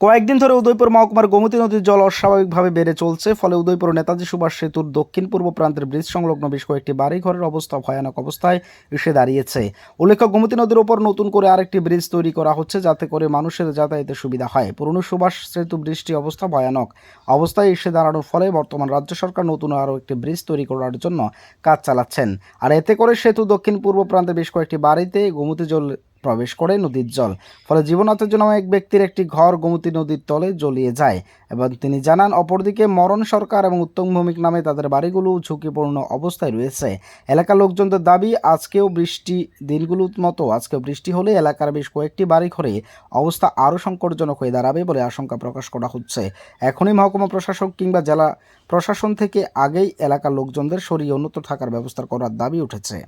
কয়েকদিন ধরে উদয়পুর মহকুমার গোমতী নদীর জল অস্বাভাবিকভাবে বেড়ে চলছে, ফলে উদয়পুর নেতাজি সুভাষ সেতুর দক্ষিণ পূর্ব প্রান্তের ব্রিজ সংলগ্ন বেশ কয়েকটি বাড়িঘরের অবস্থা ভয়ানক অবস্থায় এসে দাঁড়িয়েছে। উল্লেখ্য, গোমতী নদীর ওপর নতুন করে আরেকটি ব্রিজ তৈরি করা হচ্ছে, যাতে করে মানুষের যাতায়াতের সুবিধা হয়। পুরনো সুভাষ সেতু ব্রিজটি অবস্থা ভয়ানক। অবস্থায় এসে দাঁড়ানোর ফলে বর্তমান রাজ্য সরকার নতুন আরও একটি ব্রিজ তৈরি করার জন্য কাজ চালাচ্ছেন। আর এতে করে সেতু দক্ষিণ পূর্ব প্রান্তে বেশ কয়েকটি বাড়িতে গোমতী জল প্রবেশ করে নদীর জল। ফলে জীবনাথের জন্য এক ব্যক্তির একটি ঘর গোমতী নদীর তলে জ্বলিয়ে যায় এবং তিনি জানান, অপরদিকে মরণ সরকার এবং উত্তম ভৌমিক নামে তাদের বাড়িগুলো ঝুঁকিপূর্ণ অবস্থায় রয়েছে। এলাকার লোকজনদের দাবি, আজকেও বৃষ্টি দিনগুলোর মতো, আজকেও বৃষ্টি হলে এলাকার বেশ কয়েকটি বাড়ি ঘরে অবস্থা আরও সংকটজনক হয়ে দাঁড়াবে বলে আশঙ্কা প্রকাশ করা হচ্ছে। এখনই মহকুমা প্রশাসক কিংবা জেলা প্রশাসন থেকে আগেই এলাকার লোকজনদের সরিয়ে উন্নত থাকার ব্যবস্থা করার দাবি উঠেছে।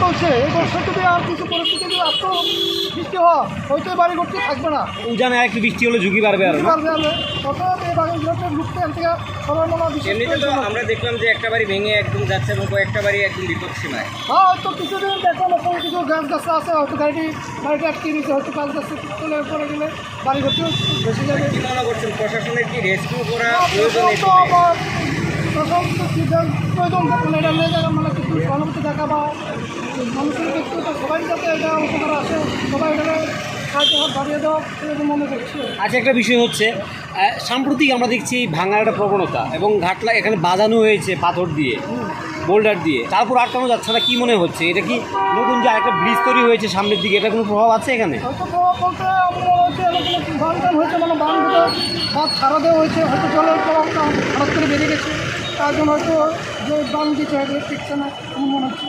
এই বর্ষা যদি আর কিছু পরিস্থিতি যদি এত বৃষ্টি হয় হয়তো এই বাড়ি ঘরটি থাকবে না। উজানে একটু বৃষ্টি হলে ঝুঁকি বাড়বে আর পারবে আমরা অতএব এই বাড়িগুলোতে লুকতে এখান থেকে মনে হয় বিশেষ এমনিতে তো আমরা দেখলাম যে একটা বাড়ি ভেঙে একদম যাচ্ছে এবং কয়েকটা বাড়ি একদম বিপদ সীমায়। হ্যাঁ হয়তো কিছুদিন দেখলাম ওখানে কিছু গাছ গাছ আছে হয়তো গাড়িটি বাড়িটি আটকে দিয়েছে হয়তো গাছ গাছ চলে পড়ে গেলে বাড়ি ঘরটিও বেশি যাবে। কি মনে করছেন? প্রশাসনের কি রেস্কিউ করা প্রয়োজন এই তো তো প্রয়োজন মানে যারা মানে কিছু সহানুভূতি দেখা বা মানুষের একটু সবাই যাতে এটা উপকার আসে সবাই এটাকে আচ্ছা একটা বিষয় হচ্ছে সাম্প্রতিক আমরা দেখছি ভাঙার একটা প্রবণতা এবং ঘাটলা এখানে বাজানো হয়েছে পাথর দিয়ে, বোল্ডার দিয়ে। তারপর আটকানো যাচ্ছে না? কি মনে হচ্ছে? এটা কি নতুন যে একটা ব্রিজ তৈরি হয়েছে সামনের দিকে? এটা কোনো প্রভাব আছে এখানে? হয়েছে মানে দেওয়া হয়েছে, হয়তো হঠাৎ করে বেরিয়ে গেছে। তার জন্য হয়তো যে বান এগুলো টিকছে না মনে হচ্ছে।